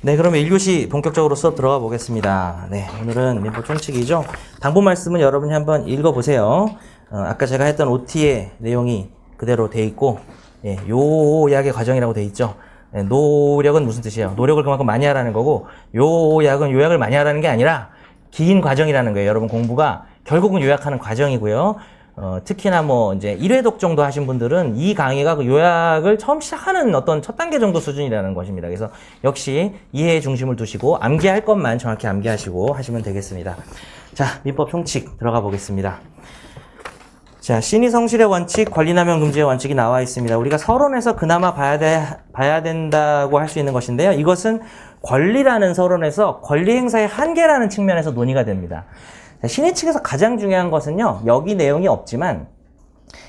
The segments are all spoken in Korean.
네, 그러면 1교시 본격적으로 수업 들어가 보겠습니다. 네, 오늘은 민법 총칙이죠. 당부 말씀은 여러분이 한번 읽어보세요. 어, 아까 제가 했던 OT의 내용이 그대로 돼 있고, 예, 요약의 과정이라고 돼 있죠. 예, 노력은 무슨 뜻이에요? 노력을 그만큼 많이 하라는 거고, 요약은 요약을 많이 하라는 게 아니라 긴 과정이라는 거예요. 여러분 공부가 결국은 요약하는 과정이고요. 어, 특히나 뭐 이제 1회 독 정도 하신 분들은 이 강의가 그 요약을 처음 시작하는 어떤 첫 단계 정도 수준이라는 것입니다. 그래서 역시 이해의 중심을 두시고 암기할 것만 정확히 암기하시고 하시면 되겠습니다. 자, 민법 총칙 들어가 보겠습니다. 자, 신의 성실의 원칙, 권리남용 금지의 원칙이 나와 있습니다. 우리가 서론에서 그나마 봐야 돼, 봐야 된다고 할 수 있는 것인데요. 이것은 권리라는 서론에서 권리 행사의 한계라는 측면에서 논의가 됩니다. 자, 신의 측에서 가장 중요한 것은요, 여기 내용이 없지만,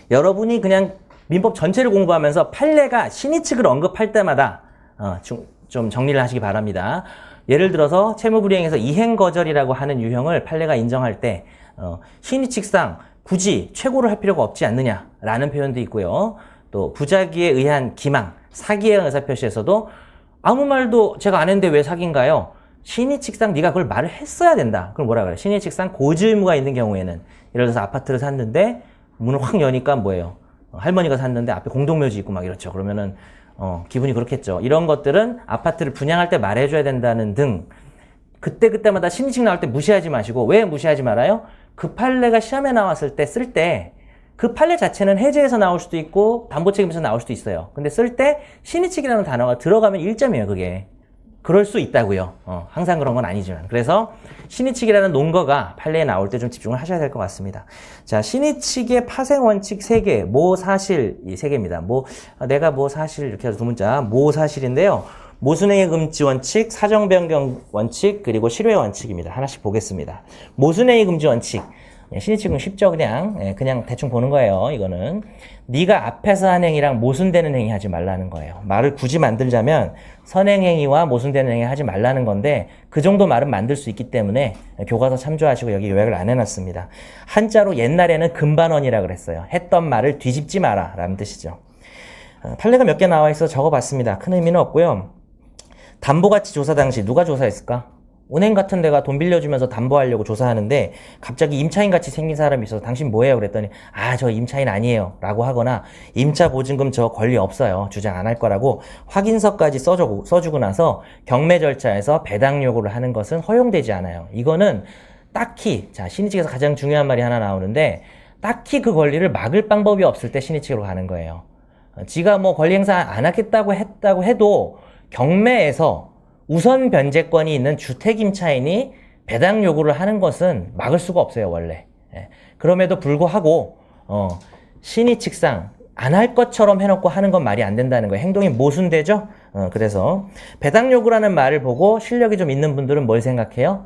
여러분이 그냥 민법 전체를 공부하면서 판례가 신의 측을 언급할 때마다, 어, 중- 좀 정리를 하시기 바랍니다. 예를 들어서 채무불이행에서 이행거절이라고 하는 유형을 판례가 인정할 때, 어, 신의 측상 굳이 최고를 할 필요가 없지 않느냐라는 표현도 있고요. 또 부작위에 의한 기망, 사기에 의한 의사표시에서도 아무 말도 제가 안 했는데 왜 사기인가요? 신의 측상 네가 그걸 말을 했어야 된다. 그럼 뭐라 그래? 신의 측상 고지 의무가 있는 경우에는 예를 들어서 아파트를 샀는데 문을 확 여니까 뭐예요? 어, 할머니가 샀는데 앞에 공동묘지 있고 막 이렇죠. 그러면은 어, 기분이 그렇겠죠. 이런 것들은 아파트를 분양할 때 말해줘야 된다는 등 그때 그때마다 신의칙 나올 때 무시하지 마시고 왜 무시하지 말아요? 그 판례가 시험에 나왔을 때 쓸 때 그 판례 자체는 해제에서 나올 수도 있고 담보 책임에서 나올 수도 있어요. 근데 쓸 때 신의칙이라는 단어가 들어가면 1점이에요, 그게. 그럴 수 있다고요. 어, 항상 그런 건 아니지만. 그래서 신의칙이라는 논거가 판례에 나올 때 좀 집중을 하셔야 될 것 같습니다. 자, 신의칙의 파생 원칙 3개, 모 사실 이 3개입니다. 뭐 아, 내가 뭐 사실 이렇게 해서 두 문자, 모 사실인데요. 모순행위 금지 원칙, 사정 변경 원칙, 그리고 실외 원칙입니다. 하나씩 보겠습니다. 모순행위 금지 원칙. 예, 신의칙은 쉽죠, 그냥. 예, 그냥 대충 보는 거예요, 이거는. 네가 앞에서 한 행위랑 모순되는 행위 하지 말라는 거예요. 말을 굳이 만들자면 선행행위와 모순되는 행위 하지 말라는 건데 그 정도 말은 만들 수 있기 때문에 교과서 참조하시고 여기 요약을 안 해놨습니다. 한자로 옛날에는 금반원이라 그랬어요. 했던 말을 뒤집지 마라 라는 뜻이죠. 어, 판례가 몇 개 나와 있어 적어봤습니다. 큰 의미는 없고요. 담보가치 조사 당시 누가 조사했을까? 은행 같은 데가 돈 빌려주면서 담보하려고 조사하는데 갑자기 임차인 같이 생긴 사람이 있어서 당신 뭐예요? 그랬더니 아 저 임차인 아니에요. 라고 하거나 임차 보증금 저 권리 없어요. 주장 안 할 거라고 확인서까지 써주고, 써주고 나서 경매 절차에서 배당 요구를 하는 것은 허용되지 않아요. 이거는 딱히 자 신의칙에서 가장 중요한 말이 하나 나오는데 딱히 그 권리를 막을 방법이 없을 때 신의칙으로 가는 거예요. 어, 지가 뭐 권리 행사 안 하겠다고 했다고 해도 경매에서 우선 변제권이 있는 주택 임차인이 배당 요구를 하는 것은 막을 수가 없어요 원래. 예. 그럼에도 불구하고 어, 신의 측상 안 할 것처럼 해놓고 하는 건 말이 안 된다는 거예요. 행동이 모순되죠? 어, 그래서 배당 요구라는 말을 보고 실력이 좀 있는 분들은 뭘 생각해요?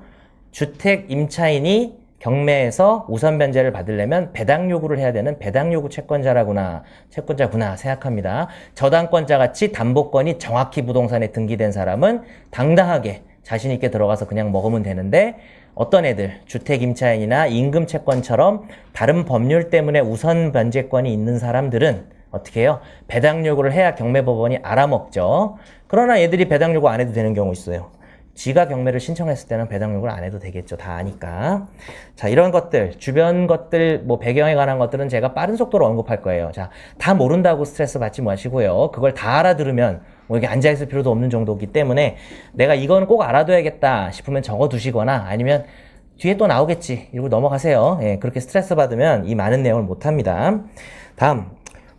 주택 임차인이 경매에서 우선 변제를 받으려면 배당 요구를 해야 되는 배당 요구 채권자라구나 채권자구나 생각합니다. 저당권자 같이 담보권이 정확히 부동산에 등기된 사람은 당당하게 자신 있게 들어가서 그냥 먹으면 되는데 어떤 애들 주택 임차인이나 임금 채권처럼 다른 법률 때문에 우선 변제권이 있는 사람들은 어떻게 해요? 배당 요구를 해야 경매법원이 알아먹죠. 그러나 얘들이 배당 요구 안 해도 되는 경우 있어요. 지가 경매를 신청했을 때는 배당 요구를 안 해도 되겠죠. 다 아니까. 자, 이런 것들, 주변 것들, 뭐 배경에 관한 것들은 제가 빠른 속도로 언급할 거예요. 자, 다 모른다고 스트레스 받지 마시고요. 그걸 다 알아들으면 뭐 여기 앉아 있을 필요도 없는 정도이기 때문에 내가 이건 꼭 알아둬야겠다 싶으면 적어 두시거나 아니면 뒤에 또 나오겠지. 이러고 넘어가세요. 예, 그렇게 스트레스 받으면 이 많은 내용을 못 합니다. 다음.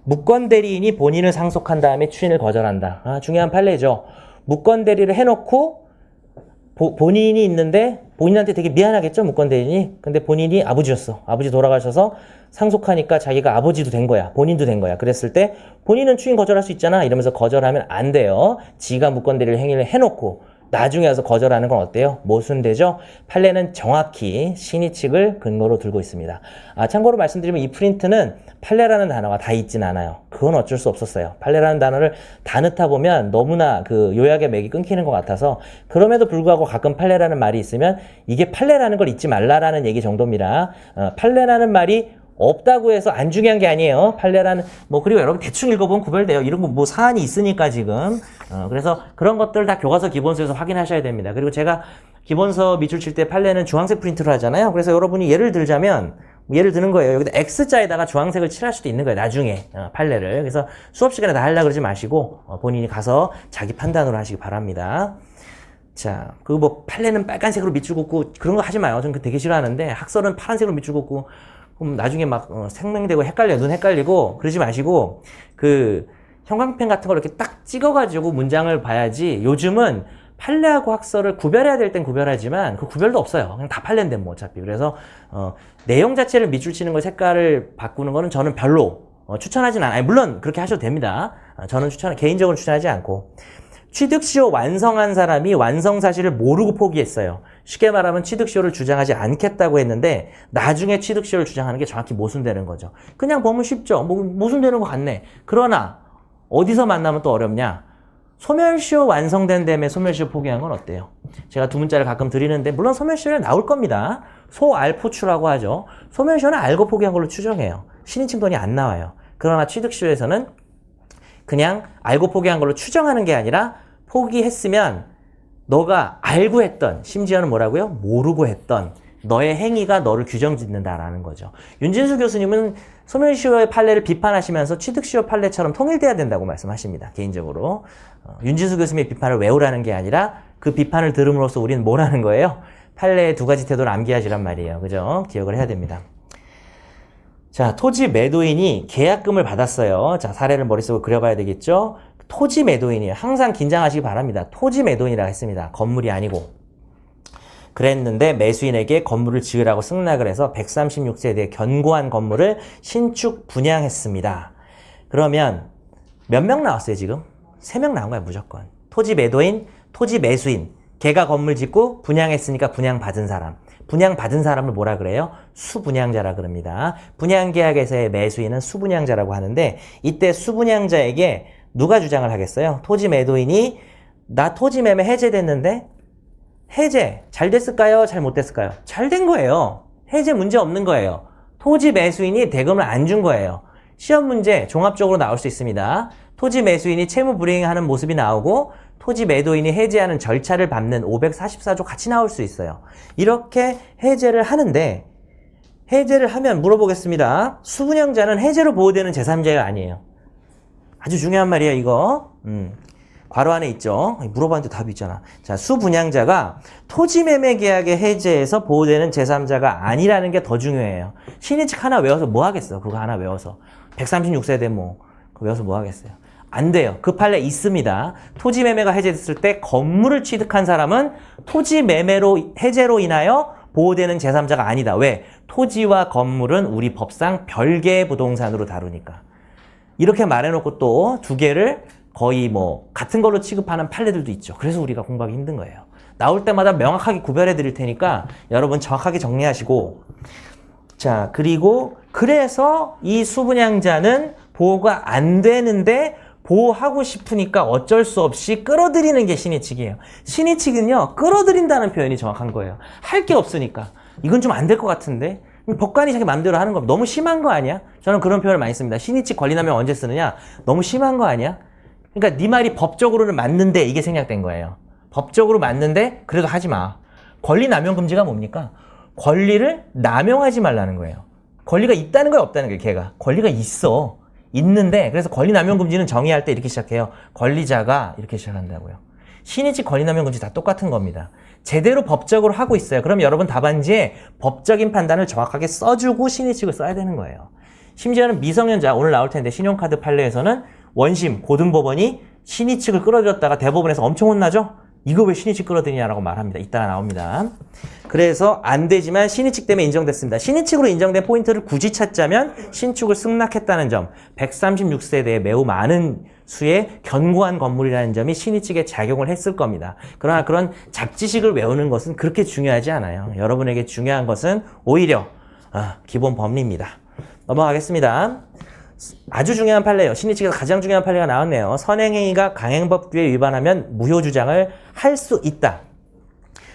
무권 대리인이 본인을 상속한 다음에 추인을 거절한다. 아, 중요한 판례죠. 무권 대리를 해놓고 보- 본인이 있는데 본인한테 되게 미안하겠죠 무권 대리인이 근데 본인이 아버지였어 아버지 돌아가셔서 상속하니까 자기가 아버지도 된 거야 본인도 된 거야 그랬을 때 본인은 추인 거절할 수 있잖아 이러면서 거절하면 안 돼요 지가 무권 대리를 행위를 해놓고 나중에 와서 거절하는 건 어때요? 모순되죠? 판례는 정확히 신의 측을 근거로 들고 있습니다. 아, 참고로 말씀드리면 이 프린트는 판례라는 단어가 다 있진 않아요. 그건 어쩔 수 없었어요. 판례라는 단어를 다 넣다 보면 너무나 그 요약의 맥이 끊기는 것 같아서 그럼에도 불구하고 가끔 판례라는 말이 있으면 이게 판례라는 걸 잊지 말라라는 얘기 정도입니다. 어, 판례라는 말이 없다고 해서 안 중요한 게 아니에요. 판례라는 뭐 그리고 여러분 대충 읽어보면 구별돼요. 이런 거 뭐 사안이 있으니까 지금 어, 그래서 그런 것들 다 교과서 기본서에서 확인하셔야 됩니다. 그리고 제가 기본서 밑줄 칠 때 판례는 주황색 프린트로 하잖아요. 그래서 여러분이 예를 들자면 예를 드는 거예요. 여기다 X자에다가 주황색을 칠할 수도 있는 거예요. 나중에 어, 판례를. 그래서 수업 시간에 다 하려고 그러지 마시고 어, 본인이 가서 자기 판단으로 하시기 바랍니다. 자, 그 뭐 판례는 빨간색으로 밑줄 긋고 그런 거 하지 마요. 저는 그 되게 싫어하는데 학설은 파란색으로 밑줄 긋고 그럼 나중에 막 어, 생명되고 헷갈려 눈 헷갈리고 그러지 마시고 그 형광펜 같은 걸 이렇게 딱 찍어가지고 문장을 봐야지 요즘은 판례하고 학설을 구별해야 될 땐 구별하지만 그 구별도 없어요. 그냥 다 판례인데 뭐 어차피 그래서 어, 내용 자체를 밑줄 치는 거 색깔을 바꾸는 거는 저는 별로 어, 추천하진 않아요. 물론 그렇게 하셔도 됩니다. 아, 저는 추천 개인적으로 추천하지 않고 취득시효 완성한 사람이 완성 사실을 모르고 포기했어요. 쉽게 말하면 취득시효를 주장하지 않겠다고 했는데 나중에 취득시효를 주장하는 게 정확히 모순되는 거죠. 그냥 보면 쉽죠. 뭐 모순되는 것 같네. 그러나 어디서 만나면 또 어렵냐? 소멸시효 완성된 다음에 소멸시효 포기한 건 어때요? 제가 두 문자를 가끔 드리는데 물론 소멸시효는 나올 겁니다. 소알포추라고 하죠. 소멸시효는 알고 포기한 걸로 추정해요. 신인칭돈이 안 나와요. 그러나 취득시효에서는 그냥 알고 포기한 걸로 추정하는 게 아니라 포기했으면 너가 알고 했던 심지어는 뭐라고요? 모르고 했던 너의 행위가 너를 규정 짓는다라는 거죠. 윤진수 교수님은 소멸시효의 판례를 비판하시면서 취득시효 판례처럼 통일돼야 된다고 말씀하십니다. 개인적으로. 어, 윤진수 교수님의 비판을 외우라는 게 아니라 그 비판을 들음으로써 우리는 뭘 하는 거예요? 판례의 두 가지 태도를 암기하시란 말이에요. 그죠? 기억을 해야 됩니다. 자, 토지 매도인이 계약금을 받았어요. 자, 사례를 머릿속에 그려봐야 되겠죠? 토지 매도인이에요. 항상 긴장하시기 바랍니다. 토지 매도인이라고 했습니다. 건물이 아니고. 그랬는데 매수인에게 건물을 지으라고 승낙을 해서 136세대의 견고한 건물을 신축 분양했습니다. 그러면 몇 명 나왔어요, 지금? 세명 나온 거야, 무조건. 토지 매도인, 토지 매수인. 걔가 건물 짓고 분양했으니까 분양받은 사람. 분양받은 사람을 뭐라 그래요? 수분양자라 그럽니다. 분양계약에서의 매수인은 수분양자라고 하는데 이때 수분양자에게 누가 주장을 하겠어요? 토지 매도인이 나 토지 매매 해제됐는데 해제 잘 됐을까요? 잘 못 됐을까요? 잘 된 거예요. 해제 문제 없는 거예요. 토지 매수인이 대금을 안 준 거예요. 시험 문제 종합적으로 나올 수 있습니다. 토지 매수인이 채무 불이행하는 모습이 나오고 토지 매도인이 해제하는 절차를 밟는 544조 같이 나올 수 있어요. 이렇게 해제를 하는데 해제를 하면 물어보겠습니다. 수분양자는 해제로 보호되는 제3자가 아니에요. 아주 중요한 말이에요, 이거. 음. 괄호 안에 있죠. 물어봤는데 답이 있잖아. 자, 수분양자가 토지 매매 계약의 해제에서 보호되는 제3자가 아니라는 게 더 중요해요. 신인칙 하나 외워서 뭐 하겠어? 그거 하나 외워서. 136세대 뭐, 그거 외워서 뭐 하겠어요? 안 돼요. 그 판례 있습니다. 토지 매매가 해제됐을 때 건물을 취득한 사람은 토지 매매로 해제로 인하여 보호되는 제3자가 아니다. 왜? 토지와 건물은 우리 법상 별개의 부동산으로 다루니까. 이렇게 말해놓고 또 두 개를 거의 뭐 같은 걸로 취급하는 판례들도 있죠. 그래서 우리가 공부하기 힘든 거예요. 나올 때마다 명확하게 구별해 드릴 테니까 여러분 정확하게 정리하시고 자 그리고 그래서 이 수분양자는 보호가 안 되는데 보호하고 싶으니까 어쩔 수 없이 끌어들이는 게 신의칙이에요. 신의칙은요 끌어들인다는 표현이 정확한 거예요. 할 게 없으니까 이건 좀 안 될 것 같은데 법관이 자기 마음대로 하는 거 너무 심한 거 아니야? 저는 그런 표현을 많이 씁니다. 신의칙 권리나면 언제 쓰느냐? 너무 심한 거 아니야? 그러니까 네 말이 법적으로는 맞는데 이게 생략된 거예요. 법적으로 맞는데 그래도 하지 마. 권리 남용 금지가 뭡니까? 권리를 남용하지 말라는 거예요. 권리가 있다는 거야 없다는 거예요. 걔가 권리가 있어. 있는데 그래서 권리 남용 금지는 정의할 때 이렇게 시작해요. 권리자가 이렇게 시작한다고요. 신의직 권리 남용 금지 다 똑같은 겁니다. 제대로 법적으로 하고 있어요. 그럼 여러분 답안지에 법적인 판단을 정확하게 써주고 신의칙을 써야 되는 거예요. 심지어는 미성년자 오늘 나올 텐데 신용카드 판례에서는 원심 고등법원이 신의칙을 끌어들였다가 대법원에서 엄청 혼나죠? 이거 왜 신의칙 끌어들이냐라고 말합니다. 이따가 나옵니다. 그래서 안 되지만 신의칙 때문에 인정됐습니다. 신의칙으로 인정된 포인트를 굳이 찾자면 신축을 승낙했다는 점, 136세대에 매우 많은 수의 견고한 건물이라는 점이 신의칙에 작용을 했을 겁니다. 그러나 그런 잡지식을 외우는 것은 그렇게 중요하지 않아요. 여러분에게 중요한 것은 오히려 아, 기본 법리입니다. 넘어가겠습니다. 아주 중요한 판례예요. 신의칙에서 가장 중요한 판례가 나왔네요. 선행행위가 강행법규에 위반하면 무효 주장을 할 수 있다.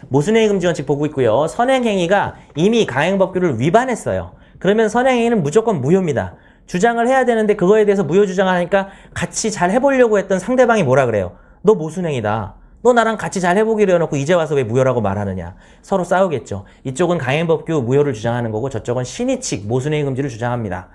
모순행위 금지 원칙 보고 있고요. 선행행위가 이미 강행법규를 위반했어요. 그러면 선행행위는 무조건 무효입니다. 주장을 해야 되는데 그거에 대해서 무효 주장을 하니까 같이 잘 해보려고 했던 상대방이 뭐라 그래요? 너 모순행이다. 너 나랑 같이 잘 해보기로 해놓고 이제 와서 왜 무효라고 말하느냐. 서로 싸우겠죠. 이쪽은 강행법규 무효를 주장하는 거고 저쪽은 신의칙 모순행위 금지를 주장합니다.